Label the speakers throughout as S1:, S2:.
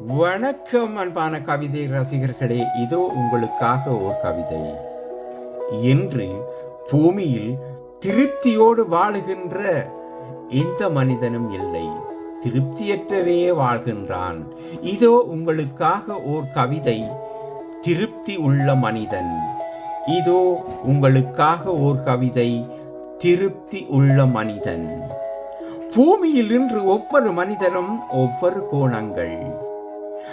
S1: வணக்கம் அன்பான கவிதை ரசிகர்களே. இதோ உங்களுக்காக ஓர் கவிதை. இன்று பூமியில் திருப்தியோடு வாழுகின்ற எந்த மனிதனும் இல்லை. திருப்தியற்றவே வாழ்கின்றான். இதோ உங்களுக்காக ஓர் கவிதை. திருப்தி உள்ள மனிதன். இதோ உங்களுக்காக ஓர் கவிதை. திருப்தி உள்ள மனிதன். பூமியில் இன்று ஒவ்வொரு மனிதனும் ஒவ்வொரு கோணங்கள்.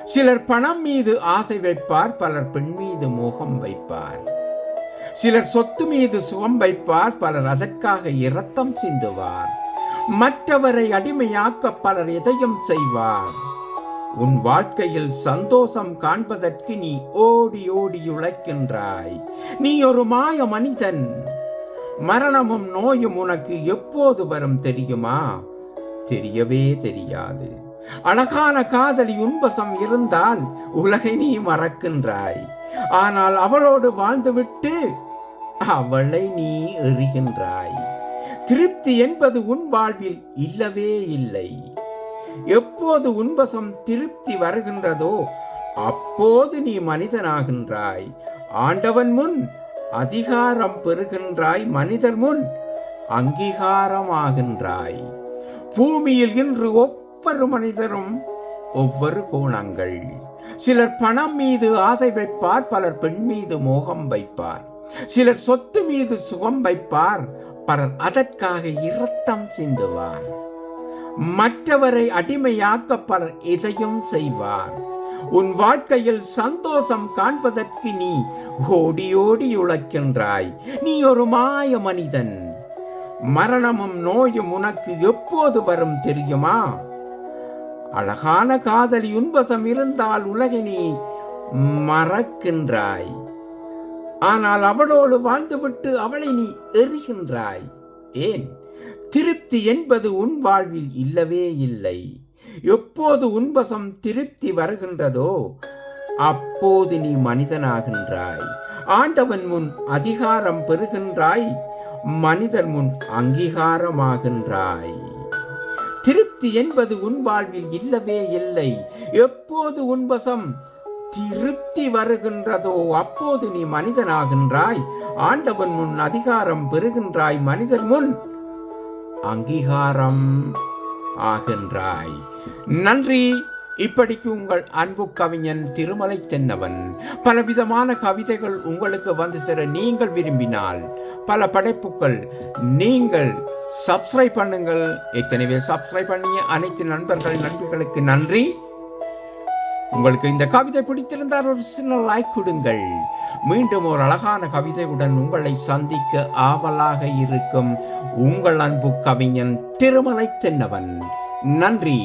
S1: சிலர் பணம் மீது ஆசை வைப்பார் பலர் பெண் மீது மோகம் வைப்பார். சிலர் சொத்து மீது சுகம் வைப்பார் பலர் அதற்காக இரத்தம் சிந்துவார். மற்றவரை அடிமையாக்க பலர் எதையும் செய்வார். உன் வாழ்க்கையில் சந்தோஷம் காண்பதற்கு நீ ஓடி ஓடி உழைக்கின்றாய். நீ ஒரு மாய மனிதன். மரணமும் நோயும் உனக்கு எப்போது வரும் தெரியுமா? தெரியவே தெரியாது. அழகான காதலி உன்பசம் இருந்தால் உலகை நீ மறக்கின்றாய். ஆனால் அவளோடு வாழ்ந்துவிட்டு அவளை நீ எறிகின்றாய். திருப்தி என்பது உன் வாழ்வில் இல்லவே இல்லை. எப்போது உன்பசம் திருப்தி வருகின்றதோ அப்போது நீ மனிதனாகின்றாய். ஆண்டவன் முன் அதிகாரம் பெறுகின்றாய் மனிதர் முன் அங்கீகாரமாகின்றாய். பூமியில் இன்று ஒவ்வொரு மனிதரும் ஒவ்வொரு கோணங்கள். சிலர் பணம் மீது ஆசை வைப்பார் பலர் பெண் மீது மோகம் வைப்பார். சிலர் சொத்து மீது சுகம் வைப்பார் பலர் அதற்காக இரத்தம் சிந்துவார். மற்றவரை அடிமையாக்க பலர் எதையும் செய்வார். உன் வாழ்க்கையில் சந்தோஷம் காண்பதற்கு நீ ஓடி ஓடி உழைக்கின்றாய். நீ ஒரு மாய மனிதன். மரணமும் நோயும் உனக்கு எப்போது வரும் தெரியுமா? அழகான காதலி உன்பசம் இருந்தால் உலகினி மறக்கின்றாய். ஆனால் அவளோடு வாழ்ந்துவிட்டு அவளை நீ எறிகின்றாய் ஏன்? திருப்தி என்பது உன் வாழ்வில் இல்லவே இல்லை. எப்போது உன்பசம் திருப்தி வருகின்றதோ அப்போது நீ மனிதனாகின்றாய். ஆண்டவன் முன் அதிகாரம் பெறுகின்றாய் மனிதர் முன் அங்கீகாரமாகின்றாய். திருப்தி என்பது உன் வாழ்வில் இல்லவே இல்லை. எப்போது உன்பசம் திருப்தி வருகின்றதோ அப்போது நீ மனிதனாகின்றாய். ஆண்டவன் முன் அதிகாரம் பெறுகின்றாய் மனிதர் முன் அங்கீகாரம் ஆகின்றாய். நன்றி. இப்படிக்கு உங்கள் அன்பு கவிஞன் திருமலை தென்னவன். பலவிதமான கவிதைகள் உங்களுக்கு வந்து சேர நீங்கள் விரும்பினால் பல படைப்புகள் நீங்கள் சப்ஸ்கிரைப் பண்ணுங்கள். எத்தனைவே சப்ஸ்கிரைப் பண்ணிய அனைத்து நண்பர்கள் நண்பர்களுக்கு நன்றி. உங்களுக்கு இந்த கவிதை பிடித்திருந்தால் ஒரு சின்ன லைக் கொடுங்கள். மீண்டும் ஒரு அழகான கவிதையுடன் உங்களை சந்திக்க ஆவலாக இருக்கும் உங்கள் அன்பு கவிஞன் திருமலை தென்னவன். நன்றி.